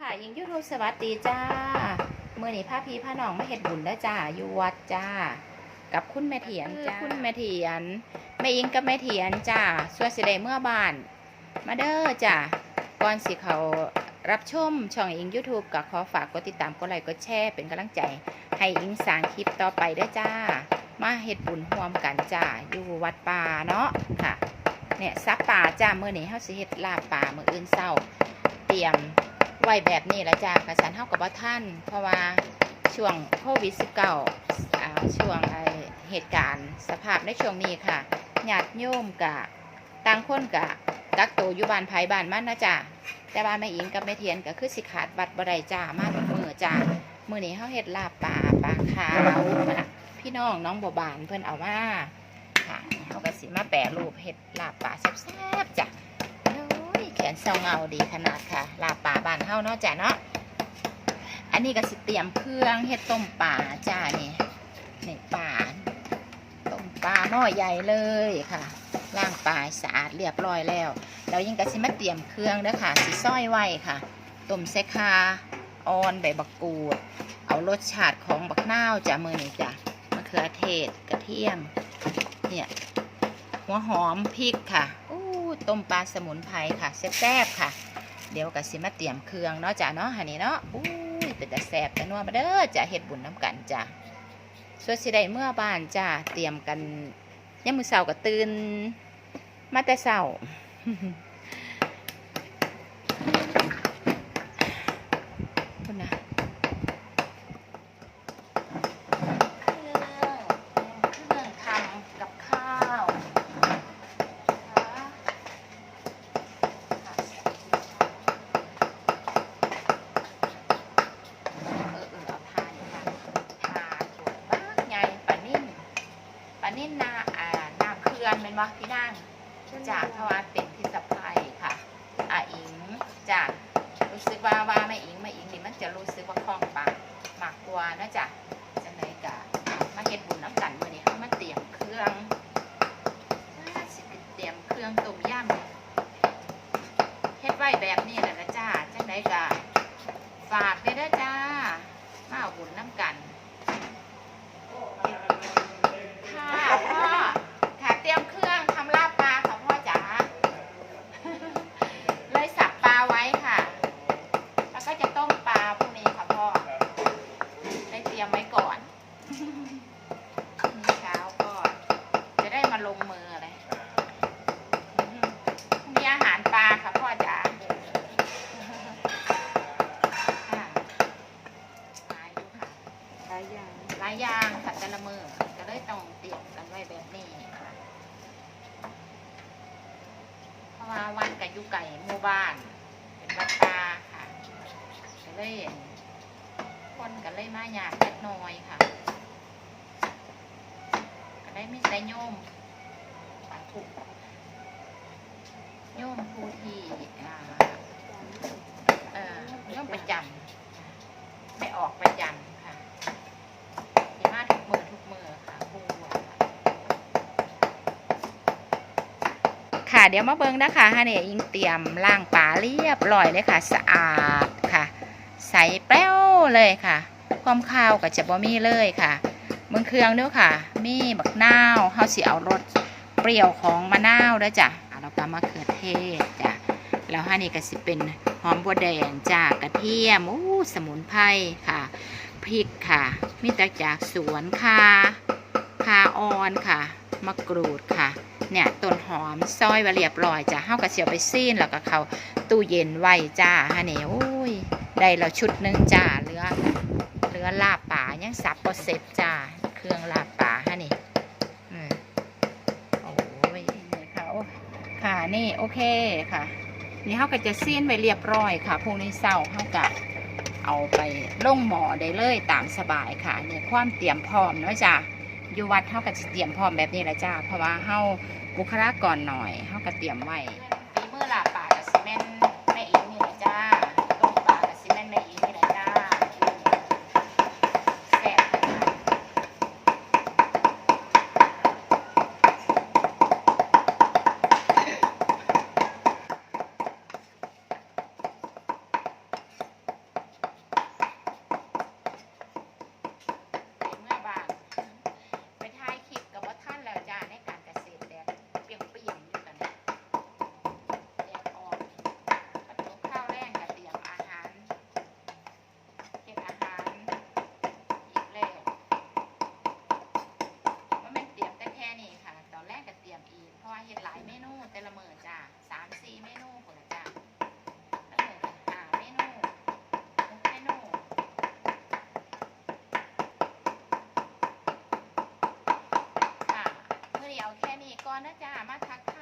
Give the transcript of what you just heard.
ค่ะยิงยูทูบสวัสดีจ้าเมื่อนี้พาพี่พาน้องมาเฮ็ดบุญแล้วจ้าอยู่วัดจ้า กับคุณแม่เถียนจ้าคุณแม่เถียนแม่อิงกับแม่เถียนจ้าส่วนสิได้เมื่อบ้าน มาเด้อจ้าก่อนสิเขารับชมช่องอิง YouTube ก็ขอฝากกดติดตามกดไลค์กดแชร์เป็นกำลังใจ ให้อิงสร้างคลิปต่อไปเด้อจ้า มาเฮ็ดบุญร่วมกันจ้าอยู่วัดป่าเนาะค่ะเนี่ยซับป่าจ้ามื้อนี้เฮาสิเฮ็ดลาบป่ามื้ออื่นเช้า เตรียม ไว้แบบนี้ละจ้ากระสันเท่ากับว่าท่าน เพราะว่าช่วงโควิด -19 อ่าช่วงไอเหตุการณ์สภาพในช่วงนี้ค่ะญาติโยมกะต่างคนกะกักตัวอยู่บ้านไผบ้านมันนะจ้าแต่ว่าแม่อิงกับแม่เทียนก็คือสิขาดบัตรบไดจ้ามาทุกมือจ้ามือนี้เขาเฮ็ดลาบปลาปลาขาวนะพี่น้องน้องบัวบานเพิ่อนเอามาค่ะเขาก็สิมาแปรรูปเฮ็ดลาบปลาแซ่บๆจ้ะ โอ้นเซาเงาดีขนาดค่ะ ลาป่าบานเฮาเนาะจ้ะเนาะ อันนี้ก็สิเตรียมเครื่องเฮ็ดต้มป่าจ้านี่นี่ป่าต้มปลาหม้อใหญ่เลยค่ะล้างปลาสะอาดเรียบร้อยแล้วเรายังก็สิมาเตรียมเครื่องเด้อค่ะสิซอยไว้ค่ะต้มใส่คาออนใบบักกูด เอารสชาติของบักนาวจ้ะมือนี่จ้ะมะเขือเทศกระเทียมเนี่ยหัวหอมพริกค่ะ ต้มปลาสมุนไพรค่ะแซ่บๆค่ะ เดี๋ยวกับสิมาเตรียมเครื่องเนาะจ้ะเนาะหันนี้เนาะอู้ยเป็นแต่แซ่บแต่นัวมาเด้อจ้ะเห็ดบุญน้ำกันจ้ะส่วนสิได้เมื่อบ้านจ้ะเตรียมกันยามมือเช้าก็ตื่นมาแต่เส้าร์ณนะเครื่องเครื่องทำกับข้าวนะคะ เออเออเอาทานค่ะทาสวยมากไงปลานิ่นปลานิ่นนาอ่า นาเคือนเป็นวะพี่นางจากเพราะว่าเป็นพิสะพายค่ะอาอิงจากรู้สึกว่าว่าแม่อิงแม่อิงนี่มันจะรู้สึกว่าคล่องปากมากกว่านะจ๊ะจังไหนกะมาเฮ็ดบุญน้ำกันมื้อนี้เขามาเตรียมเครื่องอ่าสิไปเตรียมเครื่องต้มยำเฮ็ดไว้แบบนี้แหละนะจ้าจังไหนกะ ฝากด้วยนะจ้า มาเอาบุญน้ำกัน ค่ะพ่อค่ะเตรียมเครื่องทำลาบปลาค่ะพ่อจ๋า เลยสับปลาไว้ค่ะ แล้วก็จะต้มปลาพรุ่งนี้ค่ะพ่อ ได้เตรียมไว้ก่อนนี่เช้าก็จะได้มาลงมืออะไรมีอาหารปลาค่ะพ่อจ๋า ค่ะหลายอยู่ค่ะ หลายอย่าง หลายอย่างค่ะแต่ละมือก็เลยต้องเตรียมกันไว้ แบบนี้ค่ะเพราะว่าวันกับยุไก่หมู่บ้าน เป็นวัดตาค่ะก็เลยคนก็เลยมาอยากเล็กน้อยค่ะก็ได้มีแต่โยมปาถูกโยมผู้ที่อ่ออย่อมประจำไม่ออกประจำค่ะที่มาทุกมือทุกมือค่ะครูค่ะ เดี๋ยวมาเบิ้งนะคะฮะเนี่ยอิงเตรียมล่างปลาเรียบร้อยเลยค่ะ สะอาดค่ะ ใสแป้วเลยค่ะ ความข้าวกับจะบ่มีเลยค่ะเมืองเครื่องด้วยค่ะ มีบักนาวเฮาสิเอารสเปรี้ยวของมะนาวด้วยจ้ะแล้วก็มะเขือเทศจ้ะแล้วฮะนี่ก็สิเป็นหอมบัวแดงจากกระเทียมอู้สมุนไพรค่ะพริกค่ะ มีแต่จากสวนค่ะคาออนค่ะมะกรูดค่ะ เนี่ยต้นหอมซอยไว้เรียบร้อยจ้ะเฮากระเสียวไปซีนแล้วก็เขาตู้เย็นไว้จ้าฮะเนี่โอ้ยได้แล้วชุดหนึ่งจ้าเหลือเหลือลาบป่ายังสับบ่เสร็จจ้าเครื่องลาบป่าฮะนี่โอ้ยนี่ค่ะโอ้ค่ะนี่โอเคค่ะ นี่เขาก็จะซีนไปเรียบร้อยค่ะพรุ่งนี้เช้าเขาก็เอาไปลงหมอได้เลยตามสบายค่ะเนี่ยความเตรียมพร้อมเนาะจ้ะ อยู่วัดเท่ากับเตรียมพร้อมแบบนี้แหละจ้า เพราะว่าเขาบุคลากรหน่อยเขากับเตรียมไว้ นะจ๊ะมาทัก